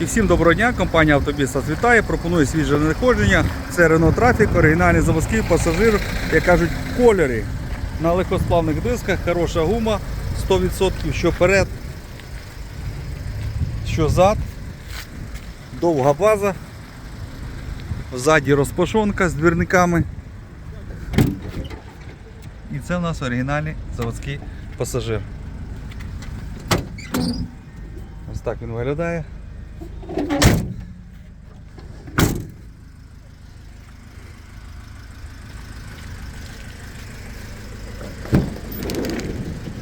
І всім доброго дня, компанія Автобіс вітає, пропонує свіже надходження. Це Renault Traffic, оригінальний заводський пасажир, як кажуть, в кольорі. На легкосплавних дисках, хороша гума, 100%, що перед, що зад, довга база, ззаді розпашонка з двірниками. І це у нас оригінальний заводський пасажир. Ось так він виглядає.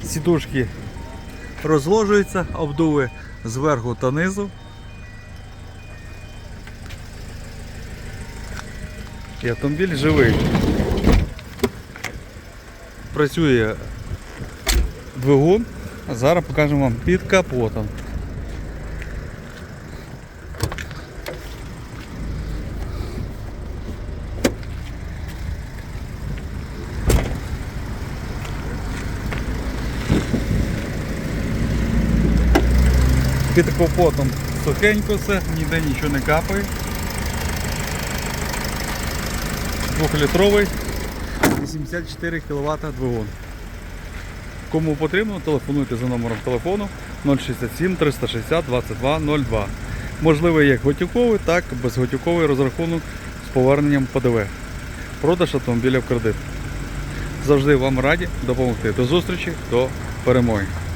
Сідушки розложуються, обдуви зверху та низу. І автомобіль живий. Працює двигун, а зараз покажемо вам під капотом. Під капотом сухенько все, ніде нічого не капає. Двохлітровий 84 кВт двигун. Кому потрібно, телефонуйте за номером телефону 067 360 22 02. Можливий як готівковий, так і безготівковий розрахунок з поверненням ПДВ. Продаж автомобіля в кредит. Завжди вам раді допомогти. До зустрічі, до перемоги.